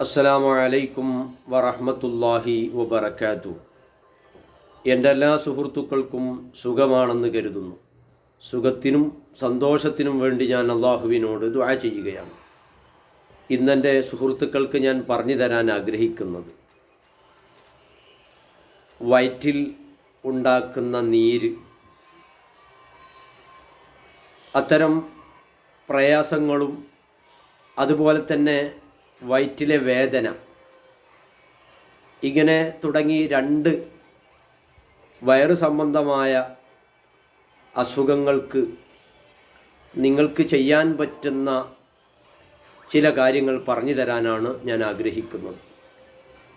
അസ്സലാമു അലൈക്കും വറഹമത്തല്ലാഹി വബറകാതു. എന്റെ എല്ലാ സുഹൃത്തുക്കൾക്കും സുഖമാണെന്ന് കരുതുന്നു. സുഖത്തിനും സന്തോഷത്തിനും വേണ്ടി ഞാൻ അള്ളാഹുവിനോട് ദുആ ചെയ്യുകയാണ്. ഇന്നെന്റെ സുഹൃത്തുക്കൾക്ക് ഞാൻ പറഞ്ഞു തരാൻ ആഗ്രഹിക്കുന്നത് വയറ്റിൽ ഉണ്ടാക്കുന്ന നീര് അത്തരം പ്രയാസങ്ങളും അതുപോലെ തന്നെ വയറ്റിലെ വേദന. ഇങ്ങനെ തുടങ്ങി രണ്ട് വയറു സംബന്ധമായ അസുഖങ്ങൾക്ക് നിങ്ങൾക്ക് ചെയ്യാൻ പറ്റുന്ന ചില കാര്യങ്ങൾ പറഞ്ഞു തരാനാണ് ഞാൻ ആഗ്രഹിക്കുന്നത്.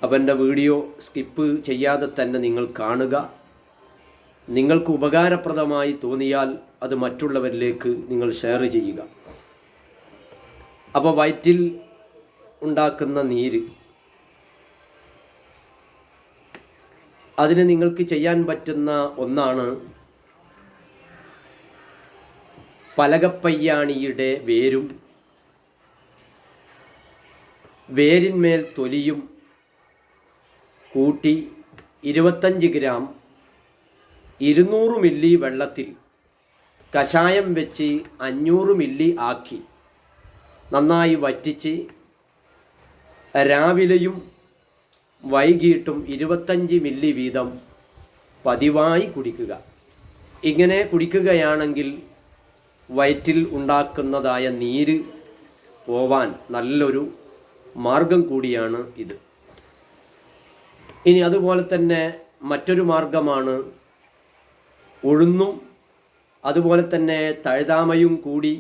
അപ്പം എന്റെ വീഡിയോ സ്കിപ്പ് ചെയ്യാതെ തന്നെ നിങ്ങൾ കാണുക. നിങ്ങൾക്ക് ഉപകാരപ്രദമായി തോന്നിയാൽ അത് മറ്റുള്ളവരിലേക്ക് നിങ്ങൾ ഷെയർ ചെയ്യുക. അപ്പോൾ വയറ്റിൽ ഉണ്ടാക്കുന്ന നീര്. അതിന് നിങ്ങൾക്ക് ചെയ്യാൻ പറ്റുന്ന ഒന്നാണ് പലകപ്പയ്യാണിയുടെ വേരും. വേരിന്മേൽ തൊലിയും കൂട്ടി ഇരുപത്തഞ്ച് ഗ്രാം ഇരുന്നൂറ് മില്ലി വെള്ളത്തിൽ കഷായം വെച്ച് അഞ്ഞൂറ് മില്ലി ആക്കി നന്നായി വറ്റിച്ച് രാവിലെയും വൈകിട്ടും ഇരുപത്തഞ്ച് മില്ലി വീതം പതിവായി കുടിക്കുക. ഇങ്ങനെ കുടിക്കുകയാണെങ്കിൽ വയറ്റിൽ ഉണ്ടാക്കുന്നതായ നീര് പോവാൻ നല്ലൊരു മാർഗം കൂടിയാണ് ഇത്. ഇനി അതുപോലെ തന്നെ മറ്റൊരു മാർഗമാണ് ഉഴുന്നും അതുപോലെ തന്നെ തഴുതാമയും കൂടി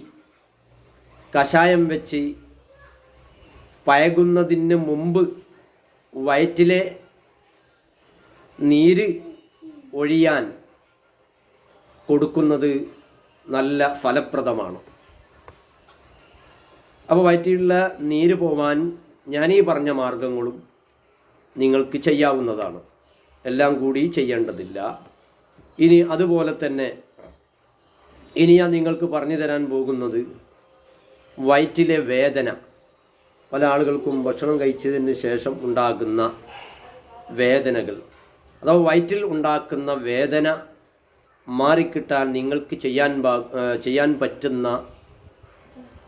കഷായം വെച്ച് പയകുന്നതിന് മുമ്പ് വയറ്റിലെ നീര് ഒഴിയാൻ കൊടുക്കുന്നത് നല്ല ഫലപ്രദമാണ്. അപ്പോൾ വയറ്റിലുള്ള നീര് പോവാൻ ഞാൻ ഈ പറഞ്ഞ മാർഗങ്ങളും നിങ്ങൾക്ക് ചെയ്യാവുന്നതാണ്. എല്ലാം കൂടി ചെയ്യേണ്ടതില്ല. ഇനി അതുപോലെ തന്നെ ഇനി ഞാൻ നിങ്ങൾക്ക് പറഞ്ഞു തരാൻ പോകുന്നത് വയറ്റിലെ വേദന. പല ആളുകൾക്കും ഭക്ഷണം കഴിച്ചതിന് ശേഷം ഉണ്ടാകുന്ന വേദനകൾ. അഥവാ വയറ്റിൽ ഉണ്ടാക്കുന്ന വേദന മാറിക്കിട്ടാൻ നിങ്ങൾക്ക് ചെയ്യാൻ ചെയ്യാൻ പറ്റുന്ന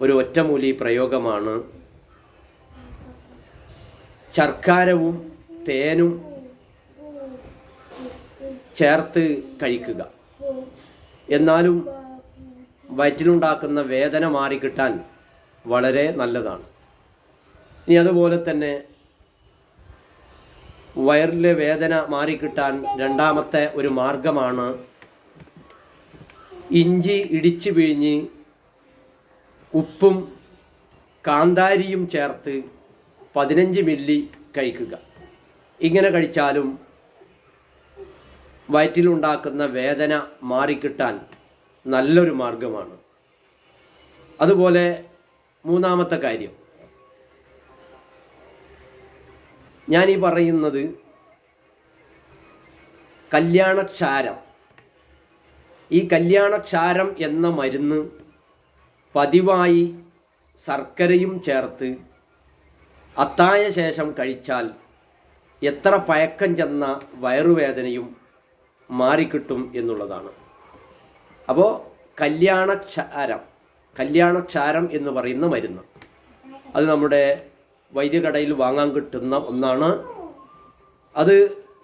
ഒരു ഒറ്റമൂലി പ്രയോഗമാണ് ശർക്കാരവും തേനും ചേർത്ത് കഴിക്കുക. എന്നാലും വയറ്റിലുണ്ടാക്കുന്ന വേദന മാറിക്കിട്ടാൻ വളരെ നല്ലതാണ്. ഇനി അതുപോലെ തന്നെ വയറിലെ വേദന മാറിക്കിട്ടാൻ രണ്ടാമത്തെ ഒരു മാർഗമാണ് ഇഞ്ചി ഇടിച്ചു പിഴിഞ്ഞ് ഉപ്പും കാന്താരിയും ചേർത്ത് പതിനഞ്ച് മില്ലി കഴിക്കുക. ഇങ്ങനെ കഴിച്ചാലും വയറ്റിലുണ്ടാക്കുന്ന വേദന മാറിക്കിട്ടാൻ നല്ലൊരു മാർഗമാണ്. അതുപോലെ മൂന്നാമത്തെ കാര്യം. ഞാൻ ഈ പറയുന്നത് കല്യാണക്ഷാരം. ഈ കല്യാണക്ഷാരം എന്ന മരുന്ന് പതിവായി ശർക്കരയും ചേർത്ത് അത്തായ ശേഷം കഴിച്ചാൽ എത്ര പഴക്കം ചെന്ന വയറുവേദനയും മാറിക്കിട്ടും എന്നുള്ളതാണ്. അപ്പോൾ കല്യാണക്ഷാരം കല്യാണക്ഷാരം എന്ന് പറയുന്ന മരുന്ന്. അത് നമ്മുടെ വൈദ്യകടയിൽ വാങ്ങാൻ കിട്ടുന്ന ഒന്നാണ്. അത്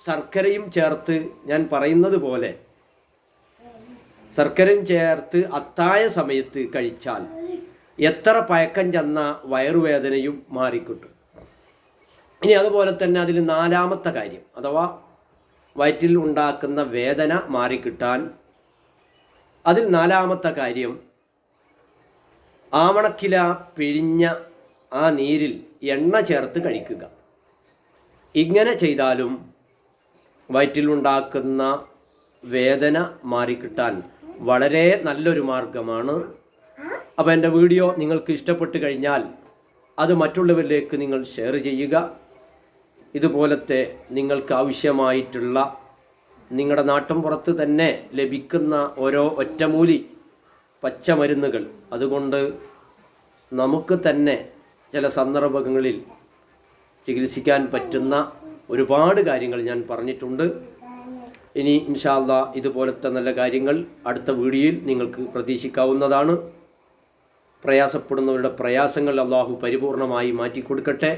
ശർക്കരയും ചേർത്ത് ഞാൻ പറയുന്നത് പോലെ ശർക്കരയും ചേർത്ത് അത്തായ സമയത്ത് കഴിച്ചാൽ എത്ര പഴക്കം ചെന്ന വയറുവേദനയും മാറിക്കിട്ടും. ഇനി അതുപോലെ തന്നെ അതിൽ നാലാമത്തെ കാര്യം അഥവാ വയറ്റിൽ ഉണ്ടാക്കുന്ന വേദന മാറിക്കിട്ടാൻ അതിൽ നാലാമത്തെ കാര്യം ആവണക്കില പിഴിഞ്ഞ ആ നീരിൽ എണ്ണ ചേർത്ത് കഴിക്കുക. ഇങ്ങനെ ചെയ്താലും വയറ്റിലുണ്ടാക്കുന്ന വേദന മാറിക്കിട്ടാൻ വളരെ നല്ലൊരു മാർഗമാണ്. അപ്പോൾ എന്റെ വീഡിയോ നിങ്ങൾക്ക് ഇഷ്ടപ്പെട്ട് കഴിഞ്ഞാൽ അത് മറ്റുള്ളവരിലേക്ക് നിങ്ങൾ ഷെയർ ചെയ്യുക. ഇതുപോലത്തെ നിങ്ങൾക്ക് ആവശ്യമായിട്ടുള്ള നിങ്ങളുടെ നാട്ടിൻ പുറത്ത് തന്നെ ലഭിക്കുന്ന ഓരോ ഒറ്റമൂലി പച്ചമരുന്നുകൾ. അതുകൊണ്ട് നമുക്ക് തന്നെ ചില സന്ദർഭങ്ങളിൽ ചികിത്സിക്കാൻ പറ്റുന്ന ഒരുപാട് കാര്യങ്ങൾ ഞാൻ പറഞ്ഞിട്ടുണ്ട്. ഇനി ഇൻഷാല്ല ഇതുപോലത്തെ നല്ല കാര്യങ്ങൾ അടുത്ത വീഡിയോയിൽ നിങ്ങൾക്ക് പ്രതീക്ഷിക്കാവുന്നതാണ്. പ്രയാസപ്പെടുന്നവരുടെ പ്രയാസങ്ങൾ അള്ളാഹു പരിപൂർണമായി മാറ്റിക്കൊടുക്കട്ടെ.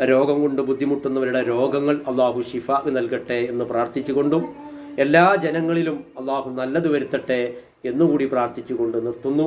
രോഗം കൊണ്ട് ബുദ്ധിമുട്ടുന്നവരുടെ രോഗങ്ങൾ അള്ളാഹു ഷിഫ നൽകട്ടെ എന്ന് പ്രാർത്ഥിച്ചുകൊണ്ടും എല്ലാ ജനങ്ങളിലും അള്ളാഹു നല്ലത് വരുത്തട്ടെ എന്നുകൂടി പ്രാർത്ഥിച്ചുകൊണ്ട് നിർത്തുന്നു.